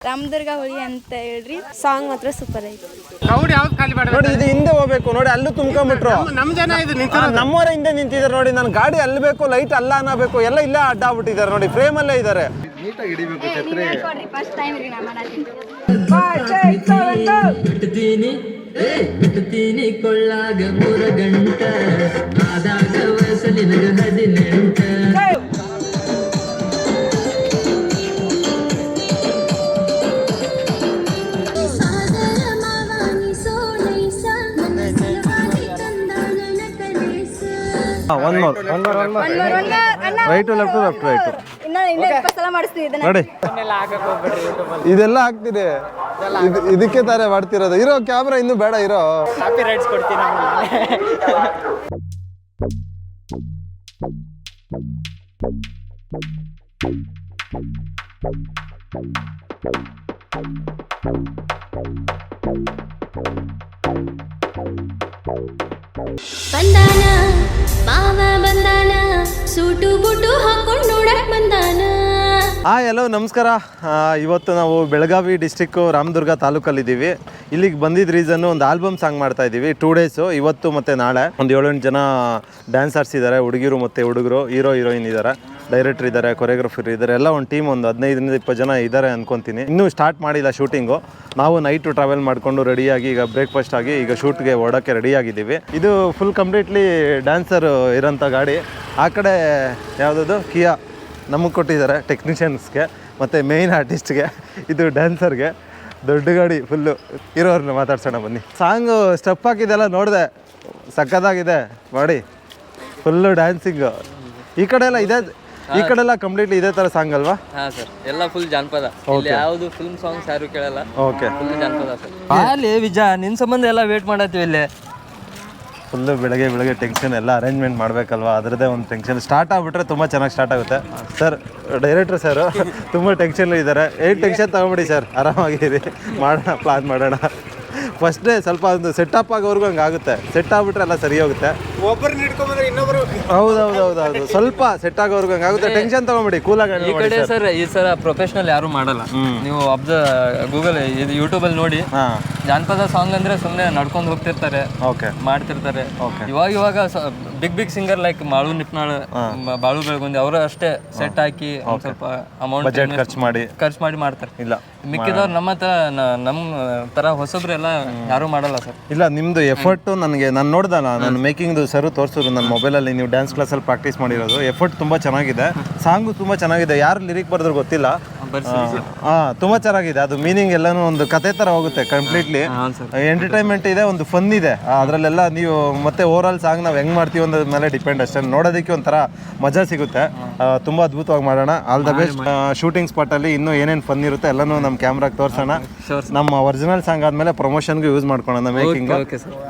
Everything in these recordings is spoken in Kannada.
ರಾಮದುರ್ಗ ಹುಳಿ ಅಂತ ಹೇಳ್ರಿ. ಸಾಂಗ್ ಮಾತ್ರ ಸೂಪರ್ ಐತಿ. ಕ್ರೌಡ್ ಯಾವ್ದು ಖಾಲಿ ನೋಡಿ ಇದು ಹಿಂದೆ ಹೋಗ್ಬೇಕು. ನೋಡಿ ಅಲ್ಲೂ ತುಂಬ್ಕೊಂಡ್ಬಿಟ್ರು ನಮ್ ಜನ ಇದು ನಿಂತ ಆ, ನಮ್ಮವರ ಹಿಂದೆ ನಿಂತಿದ್ದಾರೆ. ನೋಡಿ ನನ್ನ ಗಾಡಿ ಅಲ್ಲಿ ಬೇಕು ಲೈಟ್ ಅಲ್ಲ ಅನ್ನಬೇಕು ಎಲ್ಲ ಇಲ್ಲ ಅಡ್ಡ ಆಗ್ಬಿಟ್ಟಿದ್ದಾರೆ. ನೋಡಿ ಫ್ರೇಮ್ ಅಲ್ಲೇ ಇದ್ದಾರೆ. ಫಸ್ಟ್ ಟೈಮ್ ರೀ ನಾ ಮಾಡತ್ತೀನಿ ಬಿಡ್ತೀನಿ ಏ ಬಿಡ್ತೀನಿ ಕೊಳ್ಳಾಗ ಮೂರ ಗಂಟ ಆದಾಗ ವಯಸ್ಸಲ್ಲಿ ನಗ ಹದಿನೆಂಟ. One more one more one more right left left right ಇನ್ನ ಇನ್ನ ಇಪ್ಪತ್ತು ಸಲ ಮಾಡಿಸ್ತೀವಿ ಇದನ್ನ. ನೋಡಿ. ಇದೆಲ್ಲ ಆಗ್ತಿದೆ. ಇದು- ಇದಕ್ಕೆ ತಾರೆ ಮಾಡ್ತಿರೋದು. ಇರೋ ಕ್ಯಾಮ್ರಾ ಇನ್ನು ಬೇಡ ಇರೋ. ಕೊಡ್ತೀನಿ ಬಂದಾನ ಮಾವ ಬಂದಾನ ಹಾಯ್ ಹಲೋ ನಮಸ್ಕಾರ. ಇವತ್ತು ನಾವು ಬೆಳಗಾವಿ ಡಿಸ್ಟಿಕ್ಕು ರಾಮದುರ್ಗ ತಾಲೂಕಲ್ಲಿದ್ದೀವಿ. ಇಲ್ಲಿಗೆ ಬಂದಿದ್ದ ರೀಸನ್ನು ಒಂದು ಆಲ್ಬಮ್ ಸಾಂಗ್ ಮಾಡ್ತಾ ಇದ್ದೀವಿ ಟೂ ಡೇಸು ಇವತ್ತು ಮತ್ತು ನಾಳೆ. ಒಂದು ಏಳೆಂಟು ಜನ ಡ್ಯಾನ್ಸರ್ಸ್ ಇದ್ದಾರೆ ಹುಡುಗಿರು ಮತ್ತು ಹುಡುಗರು ಹೀರೋ ಹೀರೋಯಿನ್ ಇದ್ದಾರೆ ಡೈರೆಕ್ಟರ್ ಇದ್ದಾರೆ ಕೊರಿಯೋಗ್ರಫರ್ ಇದ್ದಾರೆ, ಎಲ್ಲ ಒಂದು ಟೀಮ್ ಒಂದು ಹದಿನೈದರಿಂದ ಇಪ್ಪತ್ತು ಜನ ಇದ್ದಾರೆ ಅಂದ್ಕೊತೀನಿ ಇನ್ನೂ ಸ್ಟಾರ್ಟ್ ಮಾಡಿಲ್ಲ ಶೂಟಿಂಗು ನಾವು ನೈಟು ಟ್ರಾವೆಲ್ ಮಾಡಿಕೊಂಡು ರೆಡಿಯಾಗಿ ಈಗ ಬ್ರೇಕ್ಫಾಸ್ಟ್ ಆಗಿ ಈಗ ಶೂಟ್ಗೆ ಓಡೋಕ್ಕೆ ರೆಡಿಯಾಗಿದ್ದೀವಿ ಇದು ಫುಲ್ ಕಂಪ್ಲೀಟ್ಲಿ ಡ್ಯಾನ್ಸರ್ ಇರೋಂಥ ಗಾಡಿ. ಆ ಕಡೆ ಯಾವುದದು? ಕಿಯಾ ನಮಗೆ ಕೊಟ್ಟಿದ್ದಾರೆ ಟೆಕ್ನಿಷಿಯನ್ಸ್ಗೆ ಮತ್ತು ಮೇಯ್ನ್ ಆರ್ಟಿಸ್ಟ್ಗೆ ಇದು ಡ್ಯಾನ್ಸರ್ಗೆ ದೊಡ್ಡ ಗಾಡಿ ಫುಲ್ಲು ಇರೋರನ್ನ ಮಾತಾಡ್ಸೋಣ ಬನ್ನಿ. ಸಾಂಗು ಸ್ಟೆಪ್ ಹಾಕಿದೆಲ್ಲ ನೋಡಿದೆ. ಸಕ್ಕತ್ತಾಗಿದೆ ಮಾಡಿ. ಫುಲ್ಲು ಡ್ಯಾನ್ಸಿಂಗು ಈ ಕಡೆ ಎಲ್ಲ ಇದೆ. ಈ ಕಡೆ ಎಲ್ಲ ಕಂಪ್ಲೀಟ್ಲಿ ಇದೇ ತರ ಸಾಂಗ್ ಅಲ್ವಾ? ಹಾ ಸರ್ ಎಲ್ಲ ಫುಲ್ ಜಾನಪದ. ಇಲ್ಲಿ ಯಾವುದು ಫಿಲ್ಮ್ ಸಾಂಗ್ಸ್ ಯಾರು ಕೇಳಲ್ಲ. ಓಕೆ ಫುಲ್ ಜಾನಪದ ಸರ್. ಅಲ್ಲಿ ವಿಜಾ ನಿನ್ ಸಂಬಂಧ ಎಲ್ಲ ವೇಟ್ ಮಾಡತ್ತೀವಿ ಇಲ್ಲಿ. ಫುಲ್ ಬೆಳಗ್ಗೆ ಬೆಳಗ್ಗೆ ಟೆನ್ಷನ್ ಎಲ್ಲ ಅರೇಂಜ್ಮೆಂಟ್ ಮಾಡಬೇಕಲ್ವಾ? ಅದರದೇ ಒಂದು ಟೆನ್ಷನ್ ಸ್ಟಾರ್ಟ್ ಆಗ್ಬಿಟ್ರೆ ತುಂಬ ಚೆನ್ನಾಗಿ ಸ್ಟಾರ್ಟ್ ಆಗುತ್ತೆ. ಸರ್ ಡೈರೆಕ್ಟ್ರ್ ಸರ್ ತುಂಬ ಟೆನ್ಷನ್ ಇದ್ದಾರೆ. ಏನು ಟೆನ್ಷನ್ ತಗೊಂಬಿಡಿ ಸರ್ ಆರಾಮಾಗಿರಿ. ಮಾಡೋಣ ಪ್ಲಾನ್ ಮಾಡೋಣ. ಫಸ್ಟ್ ಡೇ ಸ್ವಲ್ಪ ಒಂದು ಸೆಟಪ್ ಆಗೋವರೆಗೂ ಹಂಗೆ ಆಗುತ್ತೆ. ಸೆಟ್ ಆಗ್ಬಿಟ್ರೆ ಎಲ್ಲ ಸರಿ ಹೋಗುತ್ತೆ. ಒಬ್ಬರನ್ನ ಹಿಡ್ಕೊಂಬಂದ್ರೆ ಇನ್ನೊಬ್ರು ಹೌದು ಹೌದು ಹೌದು ಹೌದು ಸ್ವಲ್ಪ ಸೆಟ್ ಆಗೋವರೆಗೂ ಹಂಗೆ ಆಗುತ್ತೆ. ಟೆನ್ಷನ್ ತಗೊಂಬಿಡಿ ಕೂಲಾಗಿ ಈ ಕಡೆ ಸರ್. ಈ ಸರ ಪ್ರೊಫೆಷನಲ್ ಯಾರು ಮಾಡಲ್ಲ. ನೀವು ಗೂಗಲ್ ಇದು ಯೂಟ್ಯೂಬಲ್ಲಿ ನೋಡಿ. ಜಾನಪದ ಸಾಂಗ್ ಅಂದ್ರೆ ಸುಮ್ಮನೆ ನಡ್ಕೊಂಡು ಹೋಗ್ತಿರ್ತಾರೆ. ಓಕೆ ಮಾಡ್ತಿರ್ತಾರೆ. ಇವಾಗ ಇವಾಗ big big singer like Malu Nipnal Balu Belagundi ಅವರು ಅಷ್ಟೇ ಸೆಟ್ ಹಾಕಿ ಒಂದ್ ಸ್ವಲ್ಪ ಅಮೌಂಟ್ ಖರ್ಚು ಮಾಡಿ. ಖರ್ಚು ಮಾಡಿ ಮಾಡ್ತಾರೆ. ಇಲ್ಲ. ಮಿಕ್ಕಿದವ್ರು ನಮ್ಮ ತರ ನಮ್ ತರ ತರ ಹೊಸಬ್ರೆಲ್ಲ ಯಾರು ಮಾಡಲ್ಲ ಸರ್. ಇಲ್ಲ ನಿಮ್ದು ಎಫರ್ಟ್ ನನಗೆ ನಾನು ನೋಡ್ದಲ್ಲ ನಾನು ಮೇಕಿಂಗ್ ಸರ್ ತೋರಿಸಿದ್ರು ನನ್ನ ಮೊಬೈಲಲ್ಲಿ ನೀವು ಡ್ಯಾನ್ಸ್ ಕ್ಲಾಸಲ್ಲಿ ಪ್ರಾಕ್ಟೀಸ್ ಮಾಡಿರೋದು. ಎಫರ್ಟ್ ತುಂಬಾ ಚೆನ್ನಾಗಿದೆ. ಸಾಂಗ್ ತುಂಬಾ ಚೆನ್ನಾಗಿದೆ. ಯಾರು ಲಿರಿಕ್ ಬರೆದ್ರು ಗೊತ್ತಿಲ್ಲ. ಹಾ ತುಂಬಾ ಚೆನ್ನಾಗಿದೆ. ಅದು ಮೀನಿಂಗ್ ಎಲ್ಲಾನು ಒಂದು ಕತೆ ತರ ಹೋಗುತ್ತೆ ಕಂಪ್ಲೀಟ್ಲಿ ಎಂಟರ್ಟೈನ್ಮೆಂಟ್ ಇದೆ ಒಂದು ಫನ್ ಇದೆ. ಅದರಲ್ಲೆಲ್ಲ ನೀವು ಮತ್ತೆ ಓವರ್ ಆಲ್ ಸಾಂಗ್ ನಾವು ಹೆಂಗ್ ಮಾಡ್ತೀವಿ ಅನ್ನೋದ್ರ ಮೇಲೆ ಡಿಪೆಂಡ್ ಅಷ್ಟೇ. ನೋಡೋದಕ್ಕೆ ಒಂಥರ ಮಜಾ ಸಿಗುತ್ತೆ. ತುಂಬಾ ಅದ್ಭುತವಾಗಿ ಮಾಡೋಣ. ಆಲ್ ದ ಬೆಸ್ಟ್ ಶೂಟಿಂಗ್ ಸ್ಪಾಟಲ್ಲಿ ಇನ್ನೂ ಏನೇನು ಫನ್ ಇರುತ್ತೆ ಎಲ್ಲನೂ ನಮ್ಮ ಕ್ಯಾಮ್ರಾಗೆ ತೋರಿಸೋಣ. ನಮ್ಮ ಒರಿಜಿನಲ್ ಸಾಂಗ್ ಆದಮೇಲೆ ಪ್ರಮೋಷನ್ಗೂ ಯೂಸ್ ಮಾಡ್ಕೊಳ್ಳೋಣ ಮೇಕಿಂಗ್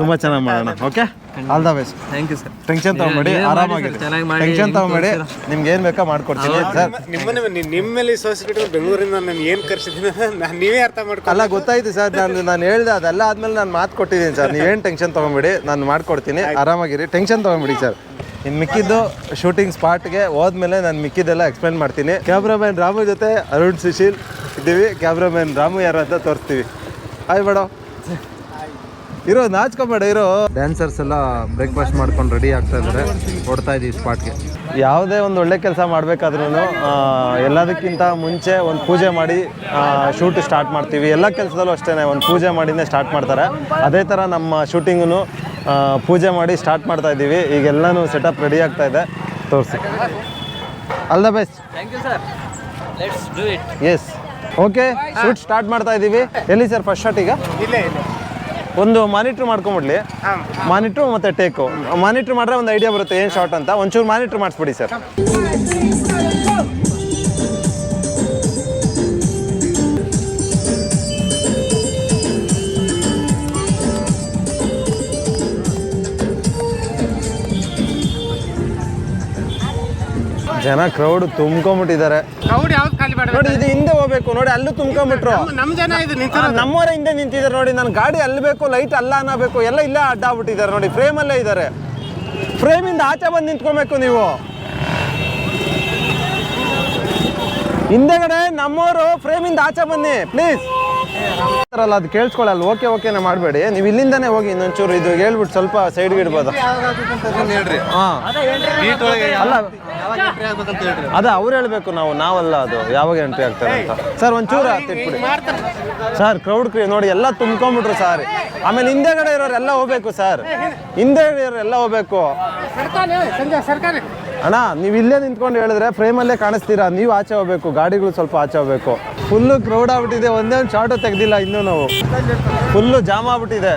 ತುಂಬ ಚೆನ್ನಾಗಿ ಮಾಡೋಣ. Okay all the best thank you sir tension ತಗೊಂಬೇಡಿ ಆರಾಮಾಗಿ ಚೆನ್ನಾಗಿ ಮಾಡಿ, ಟೆನ್ಷನ್ ತಗೊಂಬೇಡಿ. ನಿಮ್ಗೆ ಏನು ಬೇಕಾ ಮಾಡ್ಕೊಡ್ತೀನಿ ಸರ್ ನಿಮ್ಮನ್ನ ನಿಮ್ಮಲ್ಲಿ ಸೋಸಿಬಿಟ್ಟು ಬೆಂಗಳೂರಿಂದ ನಾನು ಏನು ಕರ್ಸಿದ್ದೀನಿ ನಾನು ನೀವೇ ಅರ್ಥ ಮಾಡ್ಕೊ ಅಲ್ಲ ಗೊತ್ತಾಯ್ತು ಸರ್ ನಾನು ನಾನು ಹೇಳ್ದೆ ಅದೆಲ್ಲ ಆದ್ಮೇಲೆ ನಾನು ಮಾತು ಕೊಟ್ಟಿದ್ದೀನಿ ಸರ್ ನೀವೇನು ಟೆನ್ಷನ್ ತೊಗೊಂಬಿಡಿ ನಾನು ಮಾಡ್ಕೊಡ್ತೀನಿ. ಆರಾಮಾಗಿರಿ. ಟೆನ್ಷನ್ ತೊಗೊಂಬಿಡಿ. ಸರ್. ಇನ್ನು ಮಿಕ್ಕಿದ್ದು ಶೂಟಿಂಗ್ ಸ್ಪಾಟ್ಗೆ ಹೋದ್ಮೇಲೆ ನಾನು ಮಿಕ್ಕಿದ್ದೆಲ್ಲ ಎಕ್ಸ್ಪ್ಲೈನ್ ಮಾಡ್ತೀನಿ. ಕ್ಯಾಮ್ರಾಮ್ಯಾನ್ ರಾಮು ಜೊತೆ ಅರುಣ್, ಸುಶೀಲ್ ಇದ್ದೀವಿ. ಕ್ಯಾಮ್ರಾಮ್ಯಾನ್ ರಾಮು ಯಾರು ಅಂತ ತೋರಿಸ್ತೀವಿ. ಆಯ್ ಮೇಡಮ್ ಇರೋ ನಾಚ್ಕೊಬೇಡ ಇರೋ. ಡ್ಯಾನ್ಸರ್ಸ್ ಎಲ್ಲ ಬ್ರೇಕ್ಫಾಸ್ಟ್ ಮಾಡ್ಕೊಂಡು ರೆಡಿ ಆಗ್ತಾ ಇದ್ದಾರೆ. ಕೊಡ್ತಾ ಇದ್ದೀವಿ ಸ್ಪಾಟ್ಗೆ ಯಾವುದೇ ಒಂದು ಒಳ್ಳೆ ಕೆಲಸ ಮಾಡಬೇಕಾದ್ರೂ ಎಲ್ಲದಕ್ಕಿಂತ ಮುಂಚೆ ಒಂದು ಪೂಜೆ ಮಾಡಿ ಶೂಟ್ ಸ್ಟಾರ್ಟ್ ಮಾಡ್ತೀವಿ. ಎಲ್ಲ ಕೆಲಸದಲ್ಲೂ ಅಷ್ಟೇ ಒಂದು ಪೂಜೆ ಮಾಡಿನೇ ಸ್ಟಾರ್ಟ್ ಮಾಡ್ತಾರೆ. ಅದೇ ಥರ ನಮ್ಮ ಶೂಟಿಂಗು ಪೂಜೆ ಮಾಡಿ ಸ್ಟಾರ್ಟ್ ಮಾಡ್ತಾ ಇದ್ದೀವಿ. ಈಗೆಲ್ಲನೂ ಸೆಟಪ್ ರೆಡಿ ಆಗ್ತಾ ಇದೆ. ತೋರಿಸಿ. All the best thank you sir let's do it yes okay shoot start ಮಾಡ್ತಾ ಇದ್ದೀವಿ. ಎಲ್ಲಿ ಸರ್ ಫಸ್ಟ್ ಶಾಟ್ ಈಗ? ಇಲ್ಲೇ ಇಲ್ಲ. ಒಂದು ಮಾನಿಟ್ರ್ ಮಾಡ್ಕೊಂಬಿಡ್ಲಿ. ಮಾನಿಟ್ರು ಮತ್ತೆ ಟೇಕು ಮಾನಿಟ್ರ್ ಮಾಡ್ರೆ ಒಂದು ಐಡಿಯಾ ಬರುತ್ತೆ ಏನು ಶಾರ್ಟ್ ಅಂತ. ಒಂಚೂರು ಮಾನಿಟ್ರ್ ಮಾಡಿಸ್ಬಿಡಿ ಸರ್ ಜನ ಕ್ರೌಡ್ ತುಂಬ್ಕೊಂಡ್ಬಿಟ್ಟಿದ್ದಾರೆ. ಕ್ರೌಡ್ ಯಾವ್ದು ಖಾಲಿ ಮಾಡಬೇಕು ನೋಡಿ ಇದು ಹಿಂದೆ ಹೋಗ್ಬೇಕು. ನೋಡಿ ಅಲ್ಲೂ ತುಂಬ್ಕೊಂಡ್ಬಿಟ್ರು. ನಮ್ಮ ಜನ ಇದು ನಿಂತ ನಮ್ಮವರ ಹಿಂದೆ ನಿಂತಿದ್ದಾರೆ. ನೋಡಿ ನನ್ನ ಗಾಡಿ ಅಲ್ಲಿ ಬೇಕು ಲೈಟ್ ಅಲ್ಲ ಅನ್ನಬೇಕು ಎಲ್ಲ ಇಲ್ಲೇ ಅಡ್ಡ ಆಗ್ಬಿಟ್ಟಿದ್ದಾರೆ. ನೋಡಿ ಫ್ರೇಮಲ್ಲೇ ಇದ್ದಾರೆ. ಇಂದ ಆಚೆ ಬಂದು ನಿಂತ್ಕೊಬೇಕು ನೀವು. ಹಿಂದೆಗಡೆ ನಮ್ಮವರು ಫ್ರೇಮಿಂದ ಆಚೆ ಬನ್ನಿ ಪ್ಲೀಸ್ ಅಲ್ಲ ಅದು ಕೇಳಿಸ್ಕೊಳ್ಳಲ್ಲ. ಓಕೆ, ಓಕೆನೇ ಮಾಡಬೇಡಿ. ನೀವು ಇಲ್ಲಿಂದನೇ ಹೋಗಿ ಇನ್ನೊಂಚೂರು ಇದು ಹೇಳ್ಬಿಟ್ಟು ಸ್ವಲ್ಪ ಸೈಡ್ಗೆ ಇಡ್ಬೋದು. ಹಾಂ. ಅಲ್ಲ, ಅದ ಅವ್ರು ಹೇಳ್ಬೇಕು ನಾವು, ನಾವಲ್ಲ ಅದು. ಯಾವಾಗ ಎಂಟ್ರಿ ಆಗ್ತಾರೆ ಅಂತ. ಸರ್, ಒಂಚೂರು ತಿಟ್ಬಿಡಿ. ಸರ್ ಕ್ರೌಡ್ ಕ್ರಿ ನೋಡಿ, ಎಲ್ಲ ತುಂಬ್ಕೊಂಡ್ಬಿಟ್ರು ಸರ್. ಆಮೇಲೆ ಹಿಂದೆಗಡೆ ಇರೋರೆಲ್ಲ ಹೋಗ್ಬೇಕು, ಸರ್. ಹಿಂದೆಗಡೆ ಇರೋರೆಲ್ಲ ಹೋಗ್ಬೇಕು. ಅಣ್ಣ, ನೀವು ಇಲ್ಲೇ ನಿಂತ್ಕೊಂಡು ಹೇಳಿದ್ರೆ ಫ್ರೇಮಲ್ಲೇ ಕಾಣಿಸ್ತೀರಾ? ನೀವು ಆಚೆ ಹೋಗ್ಬೇಕು, ಗಾಡಿಗಳು ಸ್ವಲ್ಪ ಆಚೆ ಹೋಗ್ಬೇಕು. ಫುಲ್ಲು ಕ್ರೌಡ್ ಆಗ್ಬಿಟ್ಟಿದೆ, ಒಂದೇ ಒಂದು ಶಾರ್ಟು ತೆಗ್ದಿಲ್ಲ ಇನ್ನೂ ನಾವು. ಫುಲ್ಲು ಜಾಮ್ ಆಗ್ಬಿಟ್ಟಿದೆ.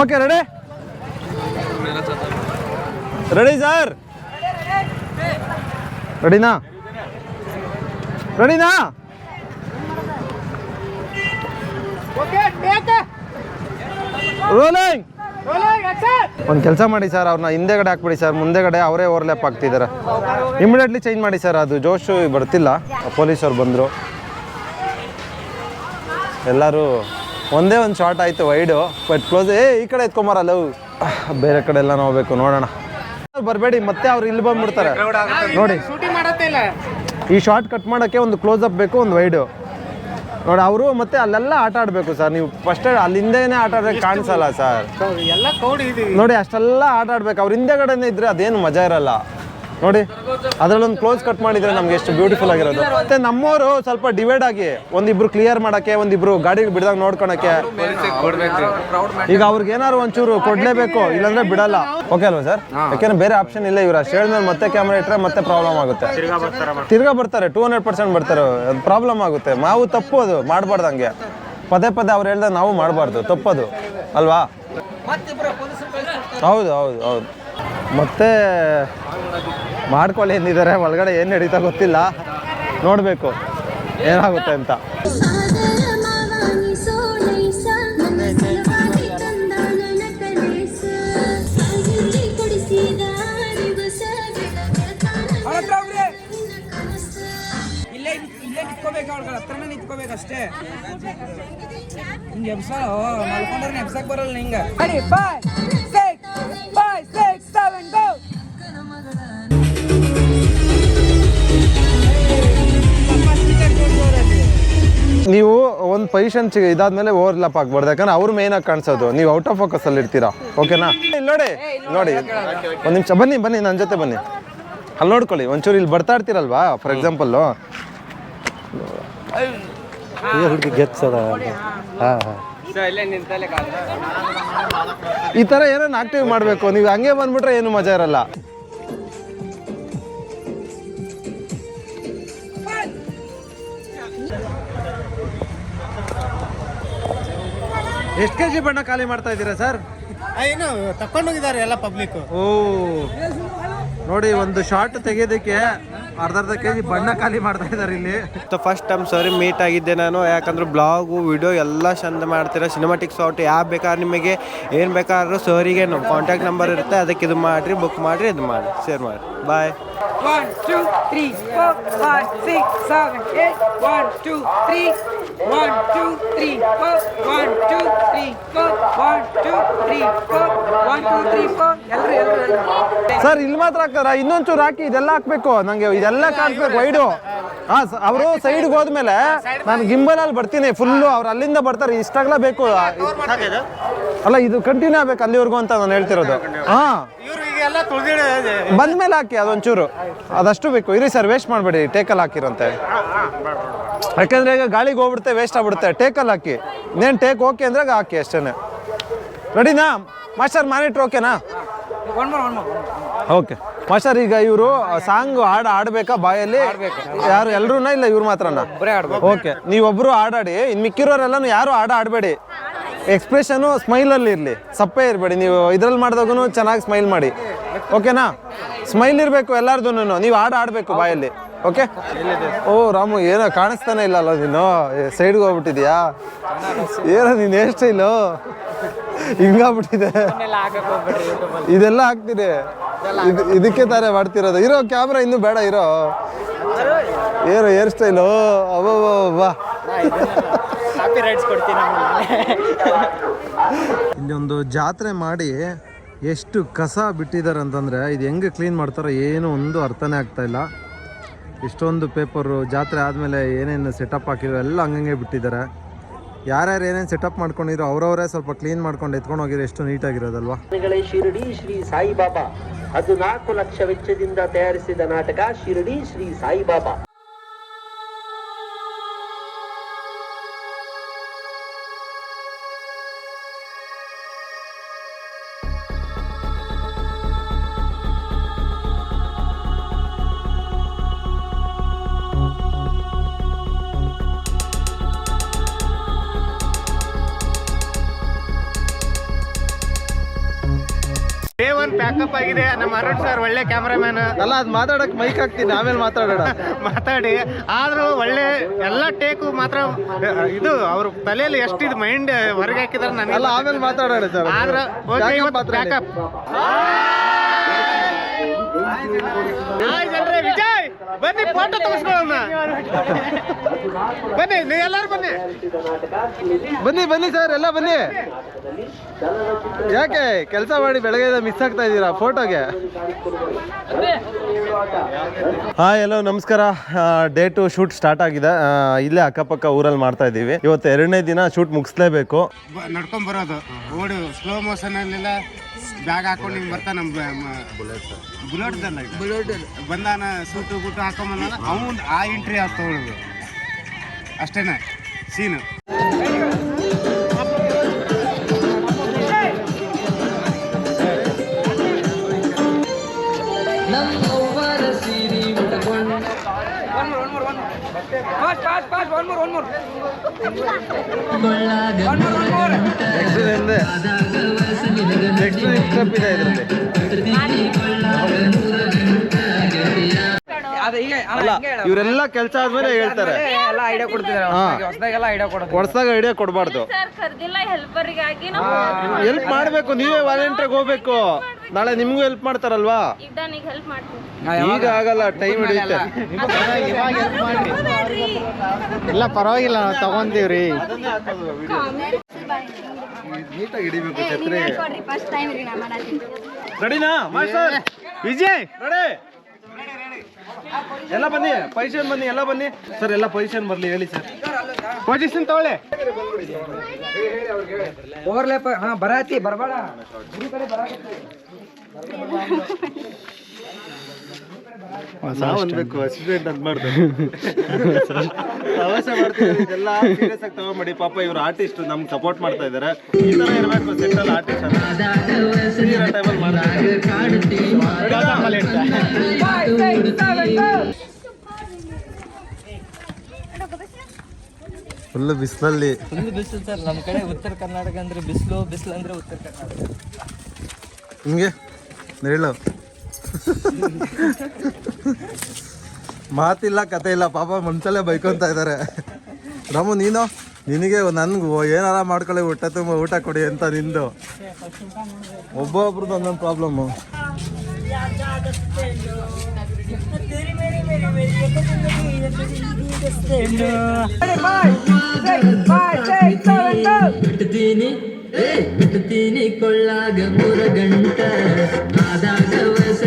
ಓಕೆ ರೆಡಿ ರೆಡಿ ಸರ್ ರೆಡಿನಾ ರೆಡಿನಾ ರೋಲಿಂಗ್ ಒಂದು ಕೆಲಸ ಮಾಡಿ ಸರ್ ಅವ್ರನ್ನ ಹಿಂದೆಗಡೆ ಹಾಕ್ಬಿಡಿ ಸರ್ ಮುಂದೆಗಡೆ ಅವರೇ ಓವರ್ಲ್ಯಾಪ್ ಆಗ್ತಿದ್ದಾರೆ ಇಮಿಡಿಯೇಟ್ಲಿ ಚೇಂಜ್ ಮಾಡಿ ಸರ್, ಅದು ಜೋಶು ಬರ್ತಿಲ್ಲ, ಪೊಲೀಸವ್ರು ಬಂದರು. ಎಲ್ಲರೂ ಒಂದೇ ಒಂದು ಶಾರ್ಟ್ ಆಯಿತು ವೈಡು ಬಟ್ ಕ್ಲೋಸ್ ಏ, ಈ ಕಡೆ ಎತ್ಕೊಂಬಾರ, ಲವ್. ಬೇರೆ ಕಡೆ ಎಲ್ಲ ಹೋಗ್ಬೇಕು ನೋಡೋಣ. ಬರಬೇಡಿ, ಮತ್ತೆ ಅವ್ರು ಇಲ್ಲಿ ಬಂದ್ಬಿಡ್ತಾರೆ. ನೋಡಿ. ಈ ಶಾರ್ಟ್ ಕಟ್ ಮಾಡೋಕ್ಕೆ ಒಂದು ಕ್ಲೋಸ್ ಅಪ್ ಬೇಕು, ಒಂದು ವೈಡು ನೋಡಿ ಅವರು ಮತ್ತೆ ಅಲ್ಲೆಲ್ಲ ಆಟ ಆಡಬೇಕು ಸರ್. ನೀವು ಫಸ್ಟ್ ಅಲ್ಲಿಂದೇನೆ ಆಟ ಆಡೋಕೆ ಕಾಣಿಸಲ್ಲ ಸರ್. ಎಲ್ಲ ನೋಡಿ ಅಷ್ಟೆಲ್ಲ ಆಟ ಆಡ್ಬೇಕು. ಅವ್ರ ಹಿಂದೆಗಡೆನೇ ಇದ್ರೆ ಅದೇನು ಮಜಾ ಇರಲ್ಲ. ನೋಡಿ ಅದ್ರಲ್ಲೊಂದು ಕ್ಲೋಸ್ ಕಟ್ ಮಾಡಿದ್ರೆ ನಮ್ಗೆ ಎಷ್ಟು ಬ್ಯೂಟಿಫುಲ್ ಆಗಿರೋದು. ಮತ್ತೆ ನಮ್ಮವರು ಸ್ವಲ್ಪ ಡಿವೈಡ್ ಆಗಿ ಒಂದಿಬ್ರು ಕ್ಲಿಯರ್ ಮಾಡಕ್ಕೆ ಒಂದಿಬ್ರು ಗಾಡಿ ಬಿಡ್ದಾಗ ನೋಡ್ಕೊಳಕ್ಕೆ. ಈಗ ಅವ್ರಿಗೆ ಏನಾದ್ರು ಒಂಚೂರು ಕೊಡ್ಲೇಬೇಕು ಇಲ್ಲಾಂದ್ರೆ ಬಿಡಲ್ಲ. ಓಕೆ ಅಲ್ವಾ ಸರ್ ಯಾಕೆಂದ್ರೆ ಬೇರೆ ಆಪ್ಷನ್ ಇಲ್ಲ ಇವ್ರು ಅಷ್ಟು ಹೇಳಿದ್ಮೇಲೆ ಮತ್ತೆ ಕ್ಯಾಮ್ರಾ ಇಟ್ಟರೆ ಮತ್ತೆ ಪ್ರಾಬ್ಲಮ್ ಆಗುತ್ತೆ. ತಿರ್ಗಾ ಬರ್ತಾರೆ ಟೂ ಹಂಡ್ರೆಡ್ ಪರ್ಸೆಂಟ್ ಬರ್ತಾರೆ. ಪ್ರಾಬ್ಲಮ್ ಆಗುತ್ತೆ. ನಾವು ತಪ್ಪು ಅದು ಮಾಡಬಾರ್ದಂಗೆ ಪದೇ ಪದೇ ಅವ್ರು ಹೇಳ್ದಾಗ ನಾವು ಮಾಡಬಾರ್ದು ತಪ್ಪದು. ಅಲ್ವಾ? ಹೌದು ಹೌದು ಹೌದು. ಮತ್ತೆ ಮಾಡ್ಕೊಳ್ಳಿ ಎಂದಿದ್ದಾರೆ ಒಳಗಡೆ ಏನು ನಡೀತಾ ಗೊತ್ತಿಲ್ಲ. ನೋಡಬೇಕು ಏನಾಗುತ್ತೆ ಅಂತ. ಅಷ್ಟೇ. ಹಿಂಗೆ ಎಬ್ಸ ಮಲ್ಕೊಂಡ್ರೆ ಎಬ್ಸಕ್ ಬರಲ್ಲ ನಿಂಗೆ. ಒಂದು ಪೊಸಿಷನ್ ಇದಾದ್ಮೇಲೆ ಓವರ್ಲಾಪ್ ಆಗ್ಬಾರ್ದು. ಯಾಕಂದ್ರೆ ಅವ್ರು ಮೇನ್ ಆಗಿ ಕಾಣಿಸೋದು. ನೀವು ಔಟ್ ಆಫ್ ಫೋಕಸ್ ಅಲ್ಲಿ ಇರ್ತೀರಾ? ಓಕೆನಾ ಇಲ್ಲಿ ನೋಡಿ. ನೋಡಿ. ಒಂದು ನಿಮಿಷ ಬನ್ನಿ ಬನ್ನಿ ನನ್ನ ಜೊತೆ ಬನ್ನಿ. ಅಲ್ಲಿ ನೋಡ್ಕೊಳ್ಳಿ ಒಂಚೂರು ಇಲ್ಲಿ ಬರ್ತಾ ಇರ್ತೀರಲ್ವಾ? ಫಾರ್ ಎಕ್ಸಾಂಪಲ್ಲು ಹುಡುಗಿ ಗೆಚ್ಚದ ಈ ಥರ ಏನೇನು ಆಕ್ಟಿವ್ ಮಾಡಬೇಕು? ನೀವು ಹಂಗೆ ಬಂದ್ಬಿಟ್ರೆ ಏನು ಮಜಾ ಇರಲ್ಲ. ಎಷ್ಟು ಕೆ ಜಿ ಬಣ್ಣ ಖಾಲಿ ಮಾಡ್ತಾ ಇದ್ದೀರಾ ಸರ್? ಏನು ತಕೊಂಡೋಗಿದ್ದಾರೆ ಎಲ್ಲ ಪಬ್ಲಿಕ್ ಓ ನೋಡಿ ಒಂದು ಶಾರ್ಟ್ ತೆಗೆಯೋದಕ್ಕೆ ಅರ್ಧ ಅರ್ಧ ಕೆ ಜಿ ಬಣ್ಣ ಖಾಲಿ ಮಾಡ್ತಾ ಇದ್ದಾರೆ ಇಲ್ಲಿ. ಫಸ್ಟ್ ಟೈಮ್ ಸರಿ ಮೀಟ್ ಆಗಿದ್ದೆ ನಾನು. ಯಾಕಂದ್ರೆ ಬ್ಲಾಗು ವಿಡಿಯೋ ಎಲ್ಲ ಚಂದ ಮಾಡ್ತೀರಾ? ಸಿನಿಮಾಟಿಕ್ ಶಾರ್ಟ್ ಯಾವ ಬೇಕಾದ್ರೆ ನಿಮಗೆ ಏನು ಬೇಕಾದ್ರೂ ಸರಿಗೆ ನಮ್ಮ ಕಾಂಟ್ಯಾಕ್ಟ್ ನಂಬರ್ ಇರುತ್ತೆ. ಅದಕ್ಕೆ ಇದು ಮಾಡಿರಿ ಬುಕ್ ಮಾಡಿರಿ ಇದು ಮಾಡಿ ಶೇರ್ ಮಾಡಿ bye one two three four five six seven eight one two three one two three four one two three four one two three four one two three four ಎಲ್ಲರೂ ಎಲ್ಲರೂ ಎಲ್ಲರೂ ಸರ್ ಇಲ್ಲಿ ಮಾತ್ರ ಹಾಕ್ತಾರ? ಇನ್ನೊಂಚೂರು ಹಾಕಿ ಇದೆಲ್ಲ ಹಾಕ್ಬೇಕು. ನಂಗೆ ಇದೆಲ್ಲ ಕಾಣಿಸ್ಬೇಕು ವೈಡು. ಹಾ ಅವರು ಸೈಡ್ಗೆ ಹೋದ್ಮೇಲೆ ನಾನು ಗಿಂಬಲ್ ಅಲ್ಲಿ ಬರ್ತೀನಿ ಫುಲ್ಲು ಅವ್ರು ಅಲ್ಲಿಂದ ಬರ್ತಾರೆ. ಇಷ್ಟಾಗ್ಲ ಬೇಕು. ಅಲ್ಲ ಇದು ಕಂಟಿನ್ಯೂ ಆಗ್ಬೇಕು ಅಲ್ಲಿವರೆಗೂ ಅಂತ ನಾನು ಹೇಳ್ತಿರೋದು. ಹಾ. ಬಂದ್ಮೇಲೆ ಹಾಕಿ ಅದೊಂಚೂರು. ಅದಷ್ಟು ಬೇಕು. ಇರಿ ಸರ್ ವೇಸ್ಟ್ ಮಾಡಬೇಡಿ. ಟೇಕಲ್ಲಿ ಹಾಕಿರಂತೆ. ಯಾಕಂದ್ರೆ ಈಗ ಗಾಳಿಗೆ ಹೋಗ್ಬಿಡುತ್ತೆ ವೇಸ್ಟ್ ಆಗ್ಬಿಡುತ್ತೆ. ಟೇಕಲ್ಲಿ ಹಾಕಿ. ಇನ್ನೇನು ಟೇಕ್ ಓಕೆ ಅಂದ್ರೆ ಹಾಕಿ ಅಷ್ಟೇ ರೆಡಿನಾ ಮಾಸ್ಟರ್ ಮಾನಿಟ್ರ್ ಓಕೆನಾ ಓಕೆ ಮಾಸ್ಟರ್ ಈಗ ಇವರು ಸಾಂಗ್ ಹಾಡು ಆಡ್ಬೇಕಾ ಬಾಯಲ್ಲಿ? ಯಾರು ಎಲ್ರೂನ ಇಲ್ಲ ಇವ್ರು ಮಾತ್ರನಾ? ಓಕೆ ನೀವೊಬ್ರು ಹಾಡಾಡಿ. ಇನ್ ಮಿಕ್ಕಿರೋರೆಲ್ಲ ಯಾರು ಹಾಡು ಆಡಬೇಡಿ ಎಕ್ಸ್ಪ್ರೆಷನು ಸ್ಮೈಲಲ್ಲಿ ಇರಲಿ. ಸಪ್ಪೆ ಇರಬೇಡಿ. ನೀವು ಇದ್ರಲ್ಲಿ ಮಾಡಿದಾಗೂ ಚೆನ್ನಾಗಿ ಸ್ಮೈಲ್ ಮಾಡಿ. ಓಕೆನಾ? ಸ್ಮೈಲ್ ಇರಬೇಕು ಎಲ್ಲಾರ್ದು ನೀವು ಹಾಡು ಆಡಬೇಕು ಬಾಯಲ್ಲಿ. ಓಕೆ? ಓ ರಾಮು ಏನೋ ಕಾಣಿಸ್ತಾನೆ ಇಲ್ಲಲ್ಲ ನೀನು? ಸೈಡ್ಗೆ ಹೋಗ್ಬಿಟ್ಟಿದ್ಯಾ? ಏನೋ ನೀನು ಹೇರ್ ಸ್ಟೈಲು? ಹಿಂಗಾಗ್ಬಿಟ್ಟಿದೆ. ಇದೆಲ್ಲ ಹಾಕ್ತೀನಿ ಇದು ಇದಕ್ಕೆ ತಾನೇ ಮಾಡ್ತಿರೋದು. ಇರೋ ಕ್ಯಾಮ್ರಾ ಇನ್ನೂ ಬೇಡ ಇರೋ. ಏರೋ ಹೇರ್ ಸ್ಟೈಲು? ಅಬ್ಬಾ ಇಲ್ಲಿ ಒಂದು ಜಾತ್ರೆ ಮಾಡಿ ಎಷ್ಟು ಕಸ ಬಿಟ್ಟಿದ್ದಾರೆ ಅಂತಂದರೆ ಇದು ಹೆಂಗೆ ಕ್ಲೀನ್ ಮಾಡ್ತಾರೋ ಏನೂ ಒಂದು ಅರ್ಥನೇ ಆಗ್ತಾ ಇಲ್ಲ. ಇಷ್ಟೊಂದು ಪೇಪರು ಜಾತ್ರೆ ಆದಮೇಲೆ ಏನೇನು ಸೆಟಪ್ ಹಾಕಿದ್ರು ಎಲ್ಲ ಹಂಗಂಗೆ ಬಿಟ್ಟಿದ್ದಾರೆ. ಯಾರ್ಯಾರು ಏನೇನು ಸೆಟಪ್ ಮಾಡ್ಕೊಂಡಿರೋ ಅವರವರೇ ಸ್ವಲ್ಪ ಕ್ಲೀನ್ ಮಾಡ್ಕೊಂಡು ಎತ್ಕೊಂಡು ಹೋಗಿರೋ ಎಷ್ಟು ನೀಟಾಗಿರೋದಲ್ವಾ ಶಿರಡಿ ಶ್ರೀ ಸಾಯಿಬಾಬಾ. ಹದಿನಾಲ್ಕು ಲಕ್ಷ ವೆಚ್ಚದಿಂದ ತಯಾರಿಸಿದ ನಾಟಕ ಶಿರಡಿ ಶ್ರೀ ಸಾಯಿಬಾಬಾ. ಪ್ಯಾಕಪ್ ಆಗಿದೆ. ನಮ್ಮ ಅರುಣ್ ಸರ್ ಒಳ್ಳೆ ಕ್ಯಾಮ್ರಾಮ್ಯಾನ್ ಅಲ್ಲ ಅದು ಮಾತಾಡಕ್ ಮೈಕ್ ಹಾಕ್ತೀನಿ ಆಮೇಲೆ ಮಾತಾಡೋಣ. ಮಾತಾಡಿ. ಆದ್ರೂ ಒಳ್ಳೆ ಎಲ್ಲ ಟೇಕು ಮಾತ್ರ ಇದು ಅವ್ರ ತಲೆಯಲ್ಲಿ ಎಷ್ಟು ಇದು ಮೈಂಡ್ ಹೊರಗೆ ಹಾಕಿದಾರೆ ನನಗೆ ಅಲ್ಲ ಆಮೇಲೆ ಮಾತಾಡೋಣ ಸರ್ ಆದ್ರೆ ಓಕೆ ಬ್ಯಾಕಪ್ ವಿಜಯ್! ಬನ್ನಿ ಫೋಟೋ ತೋರಿಸ್ಕೊಳ್ಳೋಣ. ಬನ್ನಿ ನೀವು ಎಲ್ಲರೂ ಬನ್ನಿ. ಬನ್ನಿ ಬನ್ನಿ ಸರ್ ಎಲ್ಲ ಬನ್ನಿ. ಯಾಕೆ ಕೆಲಸ ಮಾಡಿ ಬೆಳಗ್ಗೆ ಮಿಸ್ ಆಗ್ತಾ ಇದ್ದೀರಾ ಫೋಟೋಗೆ ಹಾಯ್ ಎಲ್ಲೋ ನಮಸ್ಕಾರ. ಡೇ ಟು ಶೂಟ್ ಸ್ಟಾರ್ಟ್ ಆಗಿದೆ. ಇಲ್ಲೇ ಅಕ್ಕಪಕ್ಕ ಊರಲ್ಲಿ ಮಾಡ್ತಾ ಇದ್ದೀವಿ. ಇವತ್ತು ಎರಡನೇ ದಿನ ಶೂಟ್ ಮುಗಿಸ್ಲೇಬೇಕು. ನಡ್ಕೊಂಡ್ ಬರೋದು. ಓಡು ಸ್ಲೋ ಮೋಷನ್ ಅಲ್ಲೆಲ್ಲ ಬ್ಯಾಗ್ ಹಾಕೊಂಡು ಹಿಂಗೆ ಬರ್ತಾ ನಮ್ಮ ಬುಲೆಟ್ ಬುಲೆಟ್ ಬಂದಾನ ಸೂಟು ಗುಟ್ಟು ಹಾಕೊಂಬಂದಾನ ಅವ್ನು ಆ ಎಂಟ್ರಿ ಆಗ್ತಾ ಅಷ್ಟೇನ ಸೀನು Fast, pass, pass. One more, one more. One more, one more. ಆದಾಗ ವಸಲಿನಗ ನೆಕ್ಸ್ಟ್ ಸ್ಟೆಪ್ ಇದೆ ಇದರಲ್ಲಿ ಇವರೆಲ್ಲ ಕೆಲಸ ಆದ್ಮೇಲೆ ಹೇಳ್ತಾರೆ. ಎಲ್ಲ ಐಡಿಯಾ ಕೊಡ್ತಿದ್ದಾರೆ. ಹೊಸದಾಗೆಲ್ಲ ಐಡಿಯಾ ಕೊಡೋದು ಐಡಿಯಾ ಕೊಡಬಾರ್ದು. ಸರ್ ಕರ್ದಿಲ್ಲ ಹೆಲ್ಪರ್ಗಾಗಿ ಹೆಲ್ಪ್ ಮಾಡಬೇಕು ನೀವೇ ವಾಲಂಟಿಯರ್ ಹೋಗ್ಬೇಕು. ನಾಳೆ ನಿಮ್ಗೂ ಹೆಲ್ಪ್ ಮಾಡ್ತಾರಲ್ವಾ? ಇದ್ದಾನಿಗೆ ಹೆಲ್ಪ್ ಮಾಡ್ತೀನಿ. ಈಗ ಆಗಲ್ಲ ಟೈಮ್ ಹಿಡಿಯುತ್ತೆ. ಇಲ್ಲ ಪರವಾಗಿಲ್ಲ ನಾವು ತಗೊಂತೀವ್ರಿ. ನೀಟಾಗಿ ಹಿಡಿಬೇಕು ರೆಡಿನಾ ಮಾಸ್ಟರ್? ವಿಜಯ್ ರೆಡಿ? ಎಲ್ಲ ಬನ್ನಿ, ಪೊಸಿಷನ್ ಬನ್ನಿ, ಎಲ್ಲ ಬನ್ನಿ. ಸರ್, ಎಲ್ಲ ಪೊಸಿಷನ್ ಬರಲಿ, ಹೇಳಿ ಸರ್. ಪೊಸಿಷನ್ ತಗೊಳ್ಳಿ. ಓವರ್ಲ್ಯಾಪ್, ಹಾ, ಬರಾತಿ, ಬರಬೇಡ. ನಾವು ಅನ್ಬೇಕು ಅಸಿಸ್ಟೆಂಟ್ ಅಂತ ಮಾಡ್ದು. ತಮಾಷೆ ಮಾಡ್ತೀವಿ ಇದೆಲ್ಲ ಸೀರಿಯಸ್ ಆಗಿ ತಗೊಂಬೇಡಿ ಪಾಪ ಇವ್ರು ಆರ್ಟಿಸ್ಟ್ ನಮ್ಗೆ ಸಪೋರ್ಟ್ ಮಾಡ್ತಾ ಇದ್ದಾರೆ ಈ ತರ ಇರಬೇಕು ಸೆಟ್ಟಲ್ ಆರ್ಟಿಸ್ಟ್ ಅಂತ ಟೈಮಲ್ಲಿ ಮಾಡ್ತಾರೆ ಫುಲ್ ಬಿಸಿಲಲ್ಲಿ. ಫುಲ್ ಬಿಸಿಲು ಸರ್ ನಮ್ಮ ಕಡೆ ಉತ್ತರ ಕರ್ನಾಟಕ ಅಂದ್ರೆ ಬಿಸಿಲು ಬಿಸಿಲು ಅಂದ್ರೆ ಉತ್ತರ ಕರ್ನಾಟಕ. ಹಿಂಗೆ ಹೇಳು. ಮಾತಿಲ್ಲ, ಕತೆ ಇಲ್ಲ. ಪಾಪ ಮನ್ಸಲ್ಲೇ ಬೈಕೊಂತ ಇದ್ದಾರೆ ರಾಮು, ನೀನು? ನಿನಗೆ ನನ್ಗೆ ಏನಾರ ಮಾಡ್ಕೊಳ್ಳಿ, ಊಟ ತುಂಬ, ಊಟ ಕೊಡಿ ಅಂತ ನಿಂದು. ಒಬ್ಬೊಬ್ರದ್ದು ಒಂದೊಂದು ಪ್ರಾಬ್ಲಮ್ಮು. ಬಿಡ್ತೀನಿ ಬಿಡ್ತೀನಿ, ಕೊಳ್ಳಾಗ ಮೂರ ಗಂಟ. ಆದಾಗ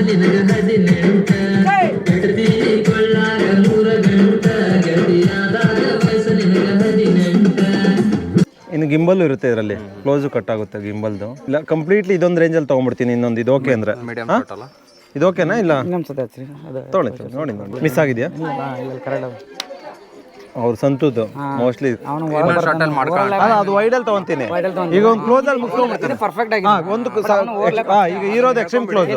ವಸಲಿನಗ ಹದಿನೆಂಟ ಬಿಡ್ತೀನಿ ಕೊಳ್ಳಾಗ ಮೂರ ಗಂಟ ಗಟ್ಟಿಯಾದಾಗ ವಸಲಿನಗ ಹದಿನೆಂಟ ಇನ್ನು ಗಿಂಬಲ್ ಇರುತ್ತೆ ಇದರಲ್ಲಿ. ಕ್ಲೋಸು ಕಟ್ ಆಗುತ್ತೆ ಗಿಂಬಲ್ದು. ಇಲ್ಲ ಕಂಪ್ಲೀಟ್ಲಿ ಇದೊಂದು ರೇಂಜಲ್ಲಿ ತೊಗೊಂಡ್ಬಿಡ್ತೀನಿ ಇನ್ನೊಂದು ಇದು ಓಕೆ ಅಂದರೆ. ಇದು ಓಕೆನಾ ಇಲ್ಲ? ತೊಗೊಳ್ಳಿ. ನೋಡಿ ನೋಡಿ. ಮಿಸ್ ಆಗಿದೆಯಾ? ಅವ್ರು ಸಂತುದ್ದು ಮೋಸ್ಟ್ಲಿ ಅದು ವೈಡಲ್ಲಿ ತಗೊಂತೀನಿ. ಈಗ ಒಂದು ಕ್ಲೋಸ್ ಅಲ್ಲಿ ಮುಗಿಸ್ಕೊಂಡ್ಬಿಡ್ತೀನಿ ಪರ್ಫೆಕ್ಟ್ ಆಗಿ ಹಾ ಒಂದು ಈಗ ಇರೋದು ಎಕ್ಸ್ಟ್ರೀಮ್ ಕ್ಲೋಸ್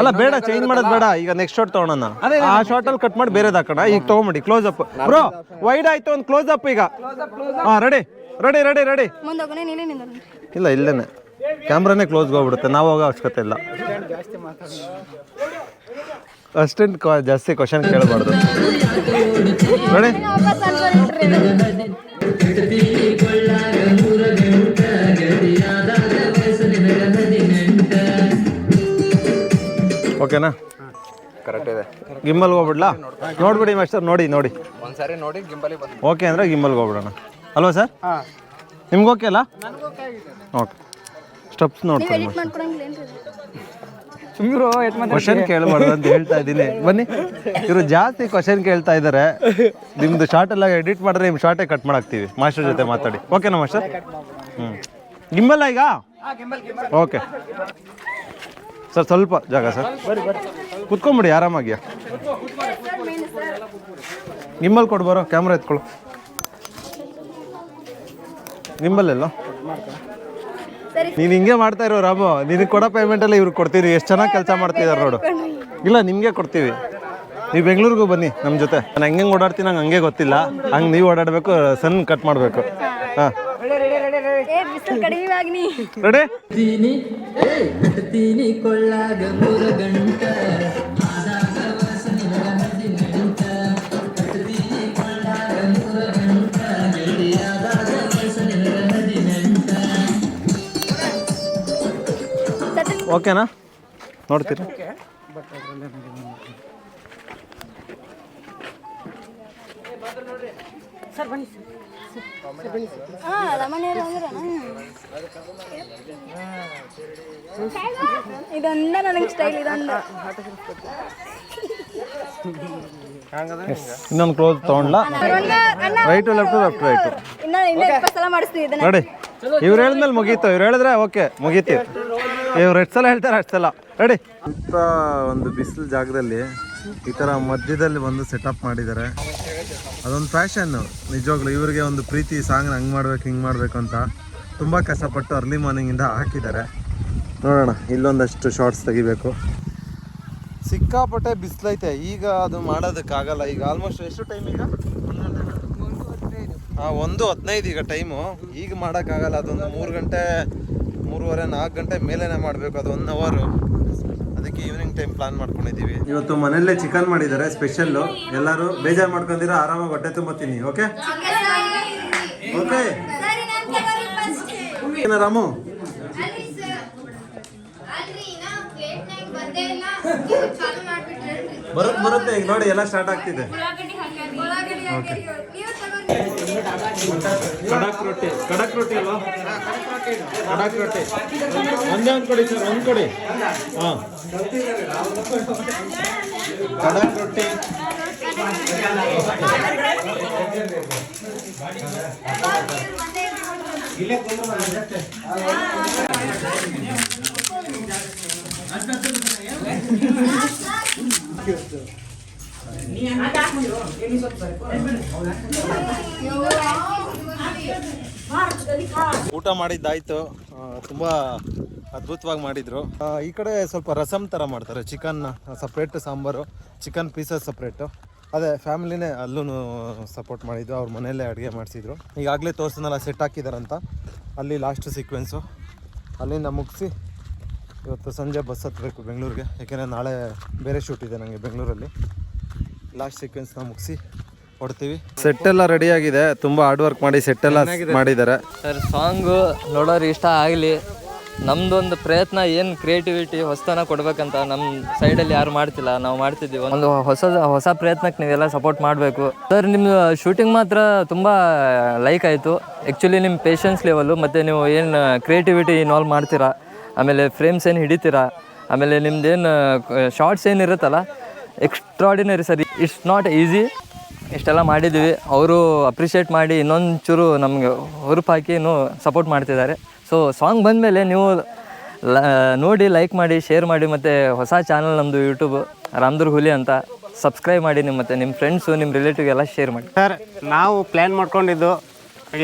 ಅಲ್ಲ ಬೇಡ ಚೇಂಜ್ ಮಾಡೋದು ಬೇಡ. ಈಗ ನೆಕ್ಸ್ಟ್ ಶಾಟ್ ತಗೊಳೋಣ. ಆ ಶಾರ್ಟ್ ಅಲ್ಲಿ ಕಟ್ ಮಾಡಿ ಬೇರೆದು ಹಾಕೋಣ. ಈಗ ತಗೊಂಬಿಡಿ ಕ್ಲೋಸ್ ಅಪ್ ಬ್ರೋ ವೈಡ್ ಆಯ್ತು ಒಂದು ಕ್ಲೋಸ್ ಅಪ್ ಈಗ. ಹಾ ರೆಡಿ ರೆಡಿ ರೆಡಿ ರೆಡಿ ಇಲ್ಲ ಇಲ್ಲೇನೆ. ಕ್ಯಾಮ್ರಾನೇ ಕ್ಲೋಸ್ಗೆ ಹೋಗ್ಬಿಡುತ್ತೆ. ನಾವು ಹೋಗೋ ಅವಶ್ಯಕತೆ ಇಲ್ಲ. ಅಷ್ಟೇನು ಜಾಸ್ತಿ ಕ್ವಶನ್ ಕೇಳಬಾರ್ದು. ಓಕೆನಾ? ಕರೆಕ್ಟ್ ಇದೆ. ಗಿಂಬಲ್ಗೆ ಹೋಗ್ಬಿಡ್ಲಾ? ನೋಡ್ಬಿಡಿ ಮಾಸ್ಟರ್ ನೋಡಿ ನೋಡಿ. ಒಂದ್ಸಾರಿ ನೋಡಿ ಗಿಂಬಲ್ ಬಂದು ಓಕೆ ಅಂದರೆ ಗಿಂಬಲ್ಗೆ ಹೋಗ್ಬಿಡೋಣ. ಅಲ್ವಾ ಸರ್? ನಿಮ್ಗೆ ಓಕೆ ಅಲ್ಲ? ಓಕೆ ಸ್ಟೆಪ್ಸ್ ನೋಡ್ತಾರೆ ಕ್ವಶನ್ ಕೇಳಬಾರ್ದು ಅಂತ ಹೇಳ್ತಾ ಇದ್ದೀನಿ. ಬನ್ನಿ. ಇವರು ಜಾಸ್ತಿ ಕ್ವಶನ್ ಕೇಳ್ತಾ ಇದ್ದಾರೆ. ನಿಮ್ದು ಶಾರ್ಟ್ ಎಲ್ಲ ಎಡಿಟ್ ಮಾಡಿದ್ರೆ ನಿಮ್ಮ ಶಾರ್ಟೇ ಕಟ್ ಮಾಡಾಕ್ತೀವಿ. ಮಾಸ್ಟರ್ ಜೊತೆ ಮಾತಾಡಿ. ಓಕೆನಾ ಮಾಸ್ಟರ್? ಹ್ಞೂ ಗಿಂಬಲ್ಲ ಈಗ? ಓಕೆ ಸರ್ ಸ್ವಲ್ಪ ಜಾಗ ಸರ್ ಕುತ್ಕೊಂಬಿಡಿ ಆರಾಮಾಗಿ ನಿಮ್ಮಲ್ಲಿ ಕೊಡ್ಬಾರೋ? ಕ್ಯಾಮ್ರಾ ಎತ್ಕೊಳ್ಳು ನಿಮ್ಮಲ್ಲೆಲ್ಲ ನೀನು ಹಿಂಗೆ ಮಾಡ್ತಾ ಇರೋ ರಾಮು ನಿನಗೆ ಕೊಡೋ ಪೇಮೆಂಟ್ ಅಲ್ಲಿ ಇವ್ರು ಕೊಡ್ತೀವಿ ಎಷ್ಟು ಚೆನ್ನಾಗಿ ಕೆಲಸ ಮಾಡ್ತಿದಾರ ನೋಡು. ಇಲ್ಲ ನಿಮಗೆ ಕೊಡ್ತೀವಿ. ನೀವು ಬೆಂಗಳೂರಿಗೂ ಬನ್ನಿ ನಮ್ಮ ಜೊತೆ. ನಾನು ಹೆಂಗೆ ಓಡಾಡ್ತೀನಿ ನಂಗೆ ಹಂಗೆ ಗೊತ್ತಿಲ್ಲ. ಹಂಗೆ ನೀವು ಓಡಾಡಬೇಕು ಸನ್ ಕಟ್ ಮಾಡಬೇಕು. ಹಾಂ. ರೆಡಿ ಓಕೆನಾ? ನೋಡ್ತೀರಿ. ಇದೊಂದ ನನಗೆ ಸ್ಟೈಲ್ ಇದೊಂದ. ಇನ್ನೊಂದು ಕ್ಲೋಸ್ ತೊಗೊಂಡ್ಲಾ? ರೈಟ್ ಲೆಫ್ಟು ಲೆಫ್ಟ್ ರೈಟು ಇನ್ನ ಇನ್ನ ಇಪ್ಪತ್ತು ಸಲ ಮಾಡಿಸ್ತೀವಿ ಇದನ್ನ. ರೆಡಿ ಇವ್ರು ಹೇಳಿದ್ಮೇಲೆ ಮುಗೀತು ಇವ್ರು ಹೇಳಿದ್ರೆ ಓಕೆ ಮುಗೀತಿ. ಇವ್ರು ಎಷ್ಟು ಸಲ ಹೇಳ್ತಾರೆ ಅಷ್ಟು ಸಲ. ರೆಡಿ ಅಂತ ಒಂದು ಬಿಸಿಲು ಜಾಗದಲ್ಲಿ ಈ ಥರ ಮಧ್ಯದಲ್ಲಿ ಬಂದು ಸೆಟಪ್ ಮಾಡಿದ್ದಾರೆ. ಅದೊಂದು ಫ್ಯಾಷನ್ ನಿಜವಾಗ್ಲೂ ಇವರಿಗೆ ಒಂದು ಪ್ರೀತಿ ಸಾಂಗ್ ಹಂಗೆ ಮಾಡ್ಬೇಕು ಹಿಂಗೆ ಮಾಡಬೇಕು ಅಂತ ತುಂಬ ಕಷ್ಟಪಟ್ಟು ಅರ್ಲಿ ಮಾರ್ನಿಂಗಿಂದ ಹಾಕಿದ್ದಾರೆ. ನೋಡೋಣ ಇಲ್ಲೊಂದಷ್ಟು ಶಾರ್ಟ್ಸ್ ತೆಗಿಬೇಕು. ಸಿಕ್ಕಾಪಟ್ಟೆ ಬಿಸಿಲೈತೆ. ಈಗ ಅದು ಮಾಡೋದಕ್ಕಾಗಲ್ಲ. ಈಗ ಆಲ್ಮೋಸ್ಟ್ ಎಷ್ಟು ಟೈಮ್ ಈಗ? ಹಾಂ ಒಂದು ಹದಿನೈದು ಈಗ ಟೈಮು ಈಗ ಮಾಡೋಕ್ಕಾಗಲ್ಲ. ಅದೊಂದು ಮೂರು ಗಂಟೆ ಮೂರುವರೆ ನಾಲ್ಕು ಗಂಟೆ ಮೇಲೇನೆ ಮಾಡಬೇಕು. ಅದು ಒನ್ ಅವರು ಅದಕ್ಕೆ ಈವ್ನಿಂಗ್ ಟೈಮ್ ಪ್ಲಾನ್ ಮಾಡ್ಕೊಂಡಿದ್ದೀವಿ. ಇವತ್ತು ಮನೆಯಲ್ಲೇ ಚಿಕನ್ ಮಾಡಿದ್ದಾರೆ ಸ್ಪೆಷಲ್ಲು ಎಲ್ಲರೂ ಬೇಜಾರು ಮಾಡ್ಕೊಂಡಿರೋ ಆರಾಮಾಗಿ ಹೊಟ್ಟೆ ತುಂಬ ತಿನ್ನಿ ಓಕೆ ಓಕೆ ಏನ ರಾಮು? ಬರುತ್ತೆ ಬರುತ್ತೆ ಈಗ ನೋಡಿ ಎಲ್ಲ ಸ್ಟಾರ್ಟ್ ಆಗ್ತಿದೆ. ಕಡಕ್ ರೊಟ್ಟಿ ಕಡಕ್ ರೊಟ್ಟಿ ಅಲ್ವಾ? ಕಡಕ್ ರೊಟ್ಟಿ. ಒಂದೇ ಒಂದು ಕೊಡಿ ಸರ್, ಒಂದು ಕೊಡಿ. ಹಾಂ. ಕಡಕ್ ರೊಟ್ಟಿ. ಊಟ ಮಾಡಿದ್ದಾಯ್ತು. ತುಂಬಾ ಅದ್ಭುತವಾಗಿ ಮಾಡಿದ್ರು. ಈ ಕಡೆ ಸ್ವಲ್ಪ ರಸಮ್ ಥರ ಮಾಡ್ತಾರೆ. Chicken separate sambar, chicken pieces separate ಅದೇ, ಫ್ಯಾಮಿಲಿನೇ ಅಲ್ಲೂ ಸಪೋರ್ಟ್ ಮಾಡಿದ್ದು. ಅವ್ರ ಮನೆಯಲ್ಲೇ ಅಡುಗೆ ಮಾಡಿಸಿದ್ರು. ಈಗಾಗಲೇ ತೋರಿಸಿದ್ನಲ್ಲ ಸೆಟ್ ಹಾಕಿದಾರಂತ. ಅಲ್ಲಿ ಲಾಸ್ಟ್ ಸೀಕ್ವೆನ್ಸು ಅಲ್ಲಿಂದ ಮುಗಿಸಿ, ಇವತ್ತು ಸಂಜೆ ಬಸ್ ಹತ್ತಬೇಕು ಬೆಂಗಳೂರಿಗೆ. ಯಾಕೆಂದರೆ ನಾಳೆ ಬೇರೆ ಶೂಟ್ ಇದೆ ನನಗೆ ಬೆಂಗಳೂರಲ್ಲಿ. ಲಾಸ್ಟ್ ಸೀಕ್ವೆನ್ಸ್ನ ಮುಗಿಸಿ ಹೊಡ್ತೀವಿ. ಸೆಟ್ ಎಲ್ಲ ರೆಡಿ ಆಗಿದೆ. ತುಂಬ ಹಾರ್ಡ್ ವರ್ಕ್ ಮಾಡಿ ಸೆಟ್ ಎಲ್ಲ ಮಾಡಿದ್ದಾರೆ. ಸರ್ ಸಾಂಗು ನೋಡೋರು ಇಷ್ಟ ಆಗಲಿ. ನಮ್ದೊಂದು ಪ್ರಯತ್ನ ಏನು ಕ್ರಿಯೇಟಿವಿಟಿ ಹೊಸತನ ಕೊಡ್ಬೇಕಂತ ನಮ್ಮ ಸೈಡಲ್ಲಿ ಯಾರು ಮಾಡ್ತಿಲ್ಲ. ನಾವು ಮಾಡ್ತಿದ್ದೀವಿ. ಒಂದು ಹೊಸ ಹೊಸ ಪ್ರಯತ್ನಕ್ಕೆ ನೀವೆಲ್ಲ ಸಪೋರ್ಟ್ ಮಾಡಬೇಕು. ಸರ್ ನಿಮ್ಮ ಶೂಟಿಂಗ್ ಮಾತ್ರ ತುಂಬ ಲೈಕ್ ಆಯಿತು. ಆ್ಯಕ್ಚುಲಿ ನಿಮ್ಮ ಪೇಷನ್ಸ್ ಲೆವೆಲು ಮತ್ತು ನೀವು ಏನು ಕ್ರಿಯೇಟಿವಿಟಿ ಇನ್ವಾಲ್ವ್ ಮಾಡ್ತೀರಾ? ಆಮೇಲೆ ಫ್ರೇಮ್ಸ್ ಏನು ಹಿಡಿತೀರಾ? ಆಮೇಲೆ ನಿಮ್ದೇನು ಶಾರ್ಟ್ಸ್ ಏನು ಇರುತ್ತಲ್ಲ? Extraordinary sir it's not easy ಇಷ್ಟೆಲ್ಲ ಮಾಡಿದ್ದೀವಿ. ಅವರು ಅಪ್ರಿಷಿಯೇಟ್ ಮಾಡಿ ಇನ್ನೊಂದು ಚೂರು ನಮಗೆ ಹುರುಪಾಕಿ ಇನ್ನೂ ಸಪೋರ್ಟ್ ಮಾಡ್ತಿದ್ದಾರೆ. ಸೊ ಸಾಂಗ್ ಬಂದಮೇಲೆ ನೀವು ನೋಡಿ ಲೈಕ್ ಮಾಡಿ ಶೇರ್ ಮಾಡಿ ಮತ್ತು ಹೊಸ ಚಾನಲ್ ನಮ್ಮದು ಯೂಟ್ಯೂಬ್ ರಾಮದುರ್ ಹುಲಿ ಅಂತ ಸಬ್ಸ್ಕ್ರೈಬ್ ಮಾಡಿ ನಿಮ್ಮ ಮತ್ತು ನಿಮ್ಮ ಫ್ರೆಂಡ್ಸು ನಿಮ್ಮ ರಿಲೇಟಿವ್ ಎಲ್ಲ ಶೇರ್ ಮಾಡಿ. ಸರ್ ನಾವು ಪ್ಲ್ಯಾನ್ ಮಾಡ್ಕೊಂಡಿದ್ದು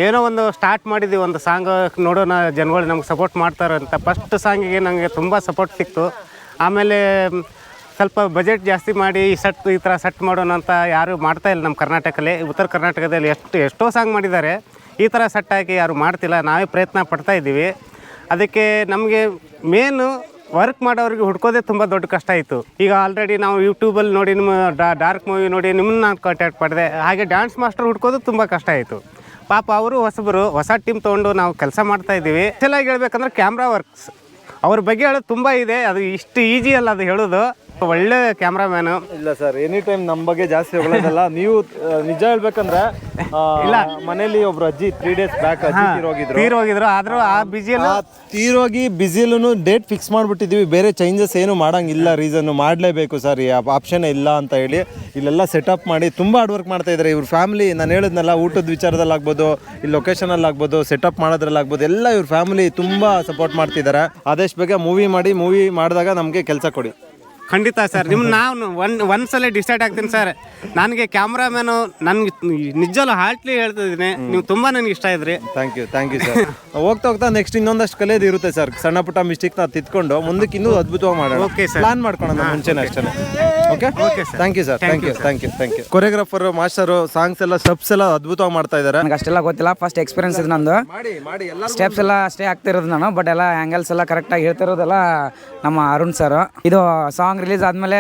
ಏನೋ ಒಂದು ಸ್ಟಾರ್ಟ್ ಮಾಡಿದ್ದೀವಿ. ಒಂದು ಸಾಂಗ್ ನೋಡೋಣ, ಜನಗಳು ನಮ್ಗೆ ಸಪೋರ್ಟ್ ಮಾಡ್ತಾರೆ ಅಂತ. ಫಸ್ಟ್ ಸಾಂಗಿಗೆ ನನಗೆ ತುಂಬ ಸಪೋರ್ಟ್ ಸಿಕ್ತು. ಆಮೇಲೆ ಸ್ವಲ್ಪ ಬಜೆಟ್ ಜಾಸ್ತಿ ಮಾಡಿ ಈ ಸೆಟ್, ಈ ಥರ ಸೆಟ್ ಮಾಡೋಣ ಅಂತ ಯಾರು ಮಾಡ್ತಾ ಇಲ್ಲ ನಮ್ಮ ಕರ್ನಾಟಕದಲ್ಲಿ. ಉತ್ತರ ಕರ್ನಾಟಕದಲ್ಲಿ ಎಷ್ಟು, ಎಷ್ಟೋ ಸಾಂಗ್ ಮಾಡಿದ್ದಾರೆ. ಈ ಥರ ಸೆಟ್ ಹಾಕಿ ಯಾರು ಮಾಡ್ತಿಲ್ಲ. ನಾವೇ ಪ್ರಯತ್ನ ಪಡ್ತಾ ಇದ್ದೀವಿ. ಅದಕ್ಕೆ ನಮಗೆ ಮೇನು ವರ್ಕ್ ಮಾಡೋರಿಗೆ ಹುಡ್ಕೋದೇ ತುಂಬ ದೊಡ್ಡ ಕಷ್ಟ ಆಯಿತು. ಈಗ ಆಲ್ರೆಡಿ ನಾವು ಯೂಟ್ಯೂಬಲ್ಲಿ ನೋಡಿ ನಿಮ್ಮ ಡಾರ್ಕ್ ಮೂವಿ ನೋಡಿ ನಿಮ್ಮನ್ನ ನಾನು ಕಾಂಟ್ಯಾಕ್ಟ್ ಮಾಡಿದೆ. ಹಾಗೆ ಡ್ಯಾನ್ಸ್ ಮಾಸ್ಟರ್ ಹುಡ್ಕೋದು ತುಂಬ ಕಷ್ಟ ಆಯಿತು. ಪಾಪ ಅವರು ಹೊಸಬರು, ಹೊಸ ಟೀಮ್ ತೊಗೊಂಡು ನಾವು ಕೆಲಸ ಮಾಡ್ತಾ ಇದ್ದೀವಿ. ಚೆನ್ನಾಗಿ ಹೇಳ್ಬೇಕಂದ್ರೆ ಕ್ಯಾಮ್ರಾ ವರ್ಕ್ಸ್ ಅವ್ರ ಬಗ್ಗೆ ಹೇಳೋದು ತುಂಬ ಇದೆ. ಅದು ಇಷ್ಟು ಈಜಿ ಅಲ್ಲ ಅದು ಹೇಳೋದು. ಒಳ್ಳೆ ಕ್ಯಾಮ್ರಾಮ್ಯಾನು. ಇಲ್ಲ ಸರ್ ಎನಿ ಟೈಮ್ ನಮ್ಮ ಬಗ್ಗೆ ಜಾಸ್ತಿ ಹೊಗಳೋದಲ್ಲ. ನೀವು ಆ, ನಿಜ ಹೇಳ್ಬೇಕಂದ್ರೆ ಇಲ್ಲ. ಮನೇಲಿ ಒಬ್ರು ಅಜ್ಜಿ ತ್ರೀ ಡೇಸ್ ಬ್ಯಾಕ್ ಅಜ್ಜಿ ತೀರೋಗಿದ್ರು. ತೀರೋಗಿದ್ರು. ಆದ್ರೂ ಆ ಬಿಜಿಯಲ್ಲಿ ಆ ತೀರೋಗಿ ಬಿಸಿಲೂ ಡೇಟ್ ಫಿಕ್ಸ್ ಮಾಡ್ಬಿಟ್ಟಿದೀವಿ. ಬೇರೆ ಚೇಂಜಸ್ ಏನು ಮಾಡಂಗಿಲ್ಲ. ರೀಸನ್ ಮಾಡಲೇಬೇಕು ಸರ್. ಈ ಆಪ್ಷನ್ ಇಲ್ಲ ಅಂತ ಹೇಳಿ ಇಲ್ಲೆಲ್ಲ ಸೆಟಪ್ ಮಾಡಿ ತುಂಬ ಹಾರ್ಡ್ ವರ್ಕ್ ಮಾಡ್ತಾ ಇದ್ದಾರೆ. ಇವ್ರ ಫ್ಯಾಮಿಲಿ ನಾನು ಹೇಳಿದ್ನಲ್ಲ ಊಟದ ವಿಚಾರದಲ್ಲಿ ಆಗ್ಬೋದು ಈ ಲೊಕೇಶನಲ್ಲಿ ಆಗ್ಬೋದು ಸೆಟಪ್ ಮಾಡೋದ್ರಲ್ಲಿ ಆಗ್ಬೋದು ಎಲ್ಲ ಇವ್ರ ಫ್ಯಾಮಿಲಿ ತುಂಬ ಸಪೋರ್ಟ್ ಮಾಡ್ತಿದ್ದಾರೆ. ಆದಷ್ಟು ಬಗ್ಗೆ ಮೂವಿ ಮಾಡಿ ಮೂವಿ ಮಾಡಿದಾಗ ನಮಗೆ ಕೆಲಸ ಕೊಡಿ. ಖಂಡಿತ ಸರ್. ನಿಮ್ಮ ನಾನು ಒನ್ ಒಂದ್ಸಲ ಡಿಸೈಡ್ ಆಗ್ತೀನಿ ಸರ್. ನನಗೆ ಕ್ಯಾಮ್ರಾಮ್ಯಾನು ನನ್ಗೆ ನಿಜಲ್ಲೂ ಹಾರ್ಟ್ಲಿ ಹೇಳ್ತಿದ್ದೀನಿ. ನೀವು ತುಂಬಾ ನನಗೆ ಇಷ್ಟ ಇದ್ರಿ. Thank you thank you sir ಹೋಗ್ತಾ ಹೋಗ್ತಾ ನೆಕ್ಸ್ಟ್ ಇನ್ನೊಂದಷ್ಟು ಕಲಿಯೋದು ಇರುತ್ತೆ ಸರ್ ಸಣ್ಣ ಪುಟ್ಟ ಮಿಸ್ಟೇಕ್ ನಾವು ತಿದ್ಕೊಂಡು ಮುಂದಕ್ಕೆ ಇನ್ನೂ ಅದ್ಭುತವಾಗಿ ಮಾಡೋಣ. ಓಕೆ ಸರ್ ಪ್ಲಾನ್ ಮಾಡ್ಕೊಳ್ಳೋಣ ಮುಂಚೆನೇ ಅಷ್ಟೇ okay okay sir thank you sir thank you thank you thank you choreographer master songs ಎಲ್ಲ ಸ್ಟೆಪ್ಸ್ ಎಲ್ಲ ಅದ್ಭುತವಾಗಿ ಮಾಡ್ತಾ ಇದ್ದಾರೆ. ನನಗೆ ಅಷ್ಟೆಲ್ಲ ಗೊತ್ತಿಲ್ಲ. ಫಸ್ಟ್ ಎಕ್ಸ್ಪೀರಿಯನ್ಸ್ ಇದು ನಂದು. ಮಾಡಿ ಮಾಡಿ ಎಲ್ಲ ಸ್ಟೆಪ್ಸ್ ಎಲ್ಲ ಅಷ್ಟೇ ಆಗ್ತಿರೋದು ನಾನು ಬಟ್ ಎಲ್ಲ ಆ್ಯಂಗಲ್ಸ್ ಎಲ್ಲ ಕರೆಕ್ಟಾಗಿ ಹೇಳ್ತಿರೋದೆಲ್ಲ ನಮ್ಮ ಅರುಣ್ ಸರ್ ಇದು ಸಾಂಗ್ ರಿಲೀಸ್ ಆದಮೇಲೆ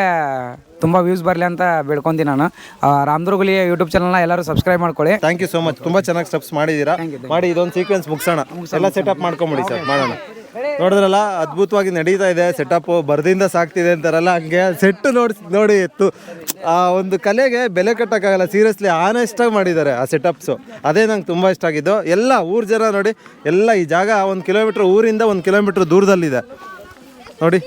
ತುಂಬ ವ್ಯೂಸ್ ಬರಲಿ ಅಂತ ಬೇಡ್ಕೊಂತೀನಿ ನಾನು. ಆ, ರಾಮದುರ್ಗುಲಿ ಯೂಟ್ಯೂಬ್ ಚಾನಲ್ನ ಎಲ್ಲರೂ ಸಬ್ಸ್ಕ್ರೈಬ್ ಮಾಡ್ಕೊಳ್ಳಿ. ಥ್ಯಾಂಕ್ ಯು ಸೋ ಮಚ್ ತುಂಬ ಚೆನ್ನಾಗಿ ಸ್ಟೆಪ್ಸ್ ಮಾಡಿದ್ದೀರಾ? ಮಾಡಿ ಇದೊಂದು ಸೀಕ್ವೆನ್ಸ್ ಮುಗಿಸೋಣ. ಎಲ್ಲ ಸೆಟಪ್ ಮಾಡ್ಕೊಂಬಿಡಿ ಸರ್ ಮಾಡೋಣ. ನೋಡಿದ್ರಲ್ಲ ಅದ್ಭುತವಾಗಿ ನಡೀತಾ ಇದೆ ಸೆಟಪ್ ಬರ್ದಿಂದ ಸಾಕ್ತಿದೆ ಅಂತಾರಲ್ಲ ಹಂಗೆ ಸೆಟ್ ನೋಡಿ ನೋಡಿ ಇತ್ತು ಆ ಒಂದು ಕಲೆಗೆ ಬೆಲೆ ಕಟ್ಟೋಕ್ಕಾಗಲ್ಲ ಸೀರಿಯಸ್ಲಿ ಆನೆಸ್ಟಾಗಿ ಮಾಡಿದ್ದಾರೆ ಆ ಸೆಟಪ್ಸು ಅದೇ ನಂಗೆ ತುಂಬ ಇಷ್ಟ ಆಗಿದ್ದು. ಎಲ್ಲ ಊರು ಜನ ನೋಡಿ ಎಲ್ಲ ಈ ಜಾಗ ಒಂದು ಕಿಲೋಮೀಟ್ರ್ ಊರಿಂದ ಒಂದು ಕಿಲೋಮೀಟ್ರ್ ದೂರದಲ್ಲಿದೆ. ನೋಡಿ.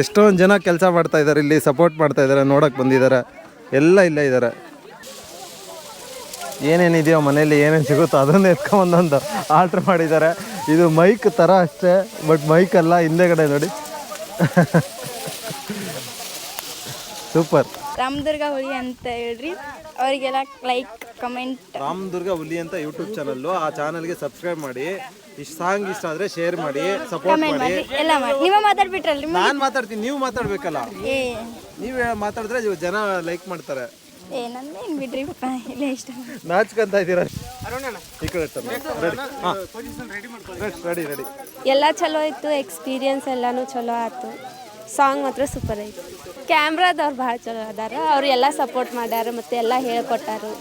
ಎಷ್ಟೊಂದು ಜನ ಕೆಲಸ ಮಾಡ್ತಾ ಇದ್ದಾರೆ ಇಲ್ಲಿ ಸಪೋರ್ಟ್ ಮಾಡ್ತಾ ಇದ್ದಾರೆ ನೋಡೋಕೆ ಬಂದಿದ್ದಾರೆ ಎಲ್ಲ ಇಲ್ಲೇ ಇದ್ದಾರೆ ಏನೇನಿದೆಯೋ ಮನೇಲಿ ಏನೇನು ಸಿಗುತ್ತೋ ಅದನ್ನು ಎತ್ಕೊಂಬಂದೊಂದು ಆರ್ಡ್ರ್ ಮಾಡಿದ್ದಾರೆ. ಇದು ಮೈಕ್ ಥರ ಅಷ್ಟೇ ಬಟ್ ಮೈಕ್ ಅಲ್ಲ ಹಿಂದೆಗಡೆ ನೋಡಿ. ಸೂಪರ್ ರಾಮದುರ್ಗ ಹುಲಿ ಅಂತ ಹೇಳ್ರಿ. ಅವರಿಗೆಲ್ಲ ಲೈಕ್ ಕಮೆಂಟ್ ರಾಮದುರ್ಗ ಹುಲಿ ಅಂತ ಯೂಟ್ಯೂಬ್ ಚಾನಲ್ಲು ಆ ಚಾನಲ್ಗೆ ಸಬ್ಸ್ಕ್ರೈಬ್ ಮಾಡಿ. ಇಷ್ಟು ಸಾಂಗ್ ಇಷ್ಟ ಆದ್ರೆ ಶೇರ್ ಮಾಡಿ ಸಪೋರ್ಟ್ ಕಮೆಂಟ್ ಮಾಡಿ. ಮಾಡಿ ಎಲ್ಲ ಮಾಡಿ. ನೀವೇ ಮಾತಾಡ್ಬಿಟ್ರಲ್ರಿ ನಾನು ಮಾತಾಡ್ತೀನಿ ನೀವು ಮಾತಾಡ್ಬೇಕಲ್ಲ. ಏ. ನೀವು ಮಾತಾಡಿದ್ರೆ ಜನ ಲೈಕ್ ಮಾಡ್ತಾರೆ. ಏ ಬಿಡ್ರಿ ಇಲ್ಲೇ ಇಷ್ಟ ನಾಚ್ಕೊಂತ ಇದ್ದೀರಾ? ಈ ಕಡೆ ರೆಡಿ ರೆಡಿ ಎಲ್ಲ ಚಲೋ ಇತ್ತು ಎಕ್ಸ್ಪೀರಿಯನ್ಸ್ ಎಲ್ಲಾನು ಚಲೋ ಆಯ್ತು. ಸಾಂಗ್ ಮಾತ್ರ ಸೂಪರ್ ಆಯ್ತು. ಕ್ಯಾಮ್ರಾದವ್ರು ಭಾಳ ಚಲೋ ಅದಾರ. ಅವ್ರು ಎಲ್ಲ ಸಪೋರ್ಟ್ ಮಾಡ್ಯಾರ ಮತ್ತು ಎಲ್ಲ ಹೇಳ್ಕೊಟ್ಟಾರು.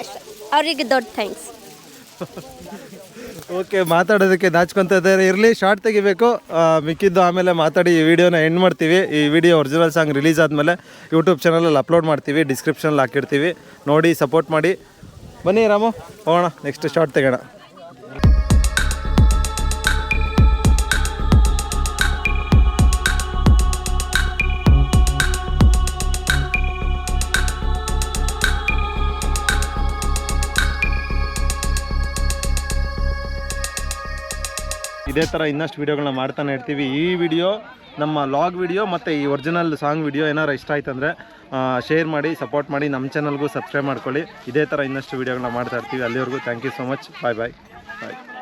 ಅಷ್ಟೇ. ಅವ್ರಿಗೆ ದೊಡ್ಡ ಥ್ಯಾಂಕ್ಸ್ ಓಕೆ ಮಾತಾಡೋದಕ್ಕೆ ನಾಚ್ಕೊಂತ ಇದ್ದಾರೆ. ಇರಲಿ ಶಾರ್ಟ್ ತೆಗಿಬೇಕು. ಮಿಕ್ಕಿದ್ದು ಆಮೇಲೆ ಮಾತಾಡಿ ಈ ವಿಡಿಯೋನ ಎಂಡ್ ಮಾಡ್ತೀವಿ. ಈ ವಿಡಿಯೋ ಒರಿಜಿನಲ್ ಸಾಂಗ್ ರಿಲೀಸ್ ಆದಮೇಲೆ ಯೂಟ್ಯೂಬ್ ಚಾನಲಲ್ಲಿ ಅಪ್ಲೋಡ್ ಮಾಡ್ತೀವಿ. ಡಿಸ್ಕ್ರಿಪ್ಷನಲ್ಲಿ ಹಾಕಿರ್ತೀವಿ. ನೋಡಿ ಸಪೋರ್ಟ್ ಮಾಡಿ. ಬನ್ನಿ ರಾಮು, ಹೋಗೋಣ. ನೆಕ್ಸ್ಟ್ ಶಾರ್ಟ್ ತೆಗೋಣ. ಇದೇ ಥರ ಇನ್ನಷ್ಟು ವೀಡಿಯೋಗಳನ್ನ ಮಾಡ್ತಾನೆ ಇರ್ತೀವಿ. ಈ ವಿಡಿಯೋ, ನಮ್ಮ ಲಾಗ್ ವಿಡಿಯೋ ಮತ್ತು ಈ ಒರಿಜಿನಲ್ ಸಾಂಗ್ ವಿಡಿಯೋ ಏನಾರು ಇಷ್ಟ ಆಯ್ತು ಅಂದರೆ ಶೇರ್ ಮಾಡಿ ಸಪೋರ್ಟ್ ಮಾಡಿ ನಮ್ಮ ಚಾನಲ್ಗೂ ಸಬ್ಸ್ಕ್ರೈಬ್ ಮಾಡ್ಕೊಳ್ಳಿ. ಇದೇ ಥರ ಇನ್ನಷ್ಟು ವೀಡಿಯೋಗಳನ್ನ ಮಾಡ್ತಾ ಇರ್ತೀವಿ. ಅಲ್ಲಿವರೆಗೂ thank you so much bye bye bye